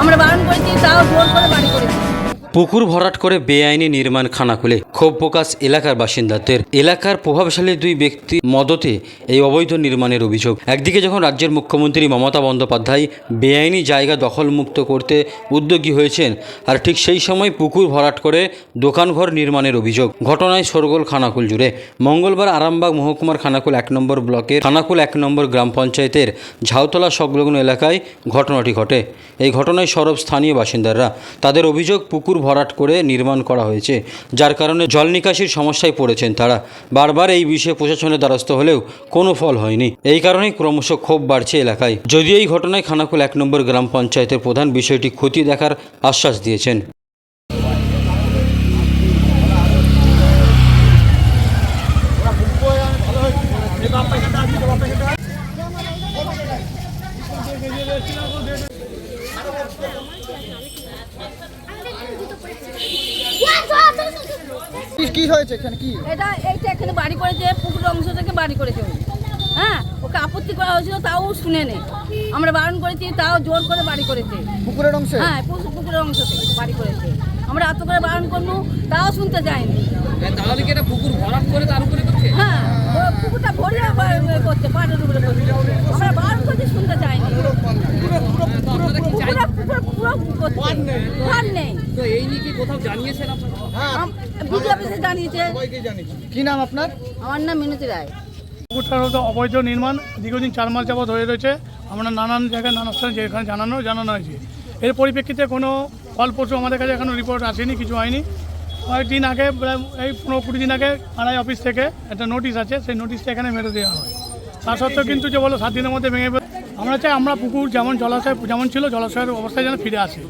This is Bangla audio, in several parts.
আমরা বারণ করেছি তাও ফোন করে বাড়ি করেছি। পুকুর ভরাট করে বেআইনি নির্মাণ খানাকুলে ক্ষোভ প্রকাশ এলাকার বাসিন্দাদের। এলাকার প্রভাবশালী দুই ব্যক্তি মদতে এই অবৈধ নির্মাণের অভিযোগ। একদিকে যখন রাজ্যের মুখ্যমন্ত্রী মমতা বন্দ্যোপাধ্যায় বেআইনি জায়গা দখলমুক্ত করতে উদ্যোগী হয়েছেন, আর ঠিক সেই সময় পুকুর ভরাট করে দোকানঘর নির্মাণের অভিযোগ। ঘটনায় সরগোল খানাকুল জুড়ে। মঙ্গলবার আরামবাগ মহকুমার খানাকুল এক নম্বর ব্লকের খানাকুল এক নম্বর গ্রাম পঞ্চায়েতের ঝাউতলা সংলগ্ন এলাকায় ঘটনাটি ঘটে। এই ঘটনায় সরব স্থানীয় বাসিন্দারা। তাদের অভিযোগ, পুকুর ভরাট করে নির্মাণ করা হয়েছে, যার কারণে জল নিকাশির সমস্যায় পড়েছেন তারা। বারবার এই বিষয়ে প্রশাসনের দ্বারস্থ হলেও কোনো ফল হয়নি। এই কারণেই ক্রমশ ক্ষোভ বাড়ছে এলাকায়। যদিও এই ঘটনায় খানাকুল এক নম্বর গ্রাম পঞ্চায়েতের প্রধান বিষয়টি ক্ষতি দেখার আশ্বাস দিয়েছেন। কি হয়েছে এখানে? কি? এটা এইটা এখানে বাড়ি করেছে পুকুর অংশ থেকে বাড়ি করেছে হ্যাঁ ওকে আপত্তি করা হয়েছিল তাও শুনে নেই আমরা বারণ করেছি তাও জোর করে বাড়ি করেছে। পুকুরের অংশে? হ্যাঁ পুকুর- পুকুরের অংশ থেকে বাড়ি করেছে। আমরা এত করে বারণ করব তাও শুনতে যায়নি। তাহলে কি এটা পুকুর ভরাট করে তার উপরে করছে? হ্যাঁ পুকুরটা ভরিয়ে বা- করছে পাটের উপরে করছে আমরা বারণ করছি শুনতে যায়নি পুকুরে পুকুরে পুরো করছে পার নেই তো এই নিয়ে কি কোথাও জানিয়েছেন আপনারা বিডিও অফিসে জানিয়েছে। কি নাম আপনার? আমার নাম মিনতি রায়। পুকুরটার অবৈধ নির্মাণ দীর্ঘদিন চার মাস যাবৎ হয়ে রয়েছে। আমরা নানান জায়গায় নানা স্থানে যেখানে জানানো জানানো হয়েছে। এর পরিপ্রেক্ষিতে কোনো ফলপ্রসূ আমাদের কাছে এখনও রিপোর্ট আসেনি কিছু হয়নি। কয়েকদিন আগে এই পনেরো কুড়ি দিন আগে আড়াই অফিস থেকে একটা নোটিশ আছে সেই নোটিশটা এখানে মেরে দেওয়া হয়। তা সত্ত্বেও কিন্তু যে বলো সাত দিনের মধ্যে ভেঙে আমরা চাই আমরা পুকুর যেমন জলাশয় যেমন ছিল জলাশয়ের অবস্থায় যেন ফিরে আসে।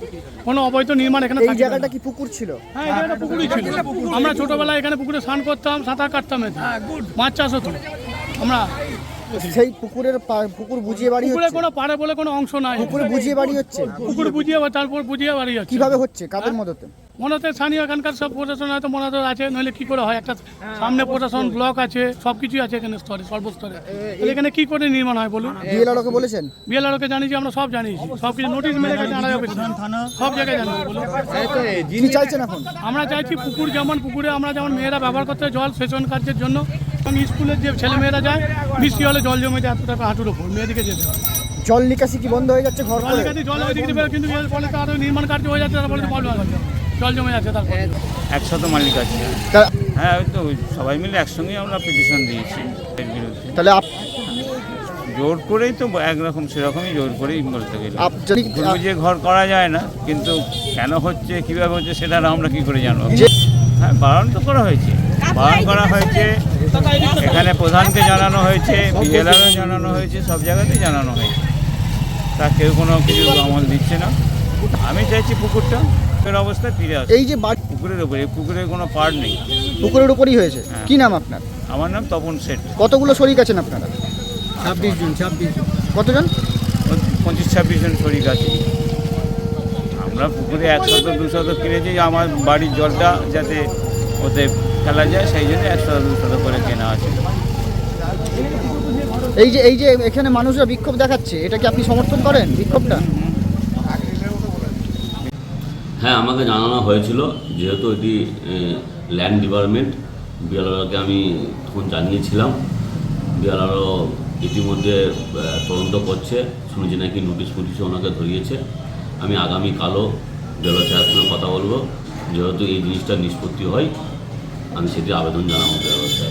কোনো অবৈধ নির্মাণ এখানে এই জায়গাটা কি পুকুর ছিল? হ্যাঁ এই জায়গাটা পুকুরই ছিল। আমরা ছোটবেলায় এখানে পুকুরে স্নান করতাম সাঁতার কাটতাম এতে। মাছ চাষ হতো। আমরা সেই পুকুরের পুকুর বুঝিয়ে বাড়ি পুকুরে হচ্ছে। কোনো পাড়ে বলে কোনো অংশ নাই। পুকুরে বুঝিয়ে বাড়ি হচ্ছে। পুকুর বুঝিয়ে বা তারপর বুঝিয়ে বাড়ি যাচ্ছে কীভাবে হচ্ছে? কাদের মদতে? মনে হচ্ছে স্থানীয় এখানকার সব প্রশাসন হয়তো মনে হতো আছে নইলে কি করে হয়? একটা সামনে প্রশাসন ব্লক আছে সব কিছুই আছে এখানে স্তরে সর্বস্তরে। তাহলে এখানে কি করে নির্মাণ হয় বলুন? বিএলআরওকে বলেছেন? বিএলআরকে জানিয়েছি আমরা সব জানিয়েছি। সব কিছু নোটিশ মেরে গেছে আড়াই অফিস। সব জায়গায় জানিয়েছি বলুন। চাইছেন এখন আমরা চাইছি পুকুর যেমন পুকুরে আমরা যেমন মেয়েরা ব্যবহার করতে হয় জল সেচন কার্যের জন্য স্কুলের যে ছেলে মেয়েরা যায় বৃষ্টি হলে জল জমে যায় টাকা হাঁটুর ওপর মেয়েদিকে যেতে হয়। জল নিকাশি কি বন্ধ হয়ে যাচ্ছে ঘর জল জল কিন্তু ফলে তার নির্মাণ কার্য হয়ে যাচ্ছে তারপরে জল জল জমে যাচ্ছে তারপর একশত মালিক আছে। তা- হ্যাঁ ওই তো ওই সবাই মিলে একসঙ্গেই আমরা পিটিশন দিয়েছি। তাহলে জোর করেই তো একরকম সেরকমই জোর করেই বলতে গেলে। যে ঘর করা যায় না কিন্তু কেন হচ্ছে কীভাবে হচ্ছে সেটা আমরা কি করে জানব? হ্যাঁ বারণ তো করা হয়েছে। বারণ করা হয়েছে এখানে প্রধানকে জানানো হয়েছে বিএলআরও জানানো হয়েছে সব জায়গাতেই জানানো হয়েছে। তা কেউ কোনো কিছু আমল দিচ্ছে না। আমি চাইছি পুকুরটা পুকুরের অবস্থায় ফিরে আসে এই যে পুকুরের উপরে এই পুকুরে কোনো পাড় নেই। পুকুরের উপরই হয়েছে। হ্যাঁ। কি নাম আপনার? আমার নাম তপন শেঠ। কতগুলো শরিক আছেন আপনারা? ছাব্বিশ জন ছাব্বিশ কতজন? পঁচিশ ছাব্বিশ জন শরিক আছে। আমরা পুকুরে একশত দুশত কিনেছি আমার বাড়ির জলটা যাতে ওতে ফেলা যায় সেই জন্য একশত দুশত করে কেনা আছে। এই যে এই যে এখানে মানুষরা বিক্ষোভ দেখাচ্ছে এটা কি আপনি সমর্থন করেন বিক্ষোভটা? হ্যাঁ আমাকে জানানো হয়েছিল যেহেতু এটি ল্যান্ড ডিপার্টমেন্ট বিএলআরকে আমি তখন জানিয়েছিলাম। বিএলআরও ইতিমধ্যে তদন্ত করছে শুনেছি নাকি নোটিশ ফুটিশে ওনাকে ধরিয়েছে। আমি আগামীকালও বিএলআর সাহেবের সঙ্গে কথা বলব যেহেতু এই জিনিসটা নিষ্পত্তি হয়। আমি সেটি আবেদন জানাব বিএলআর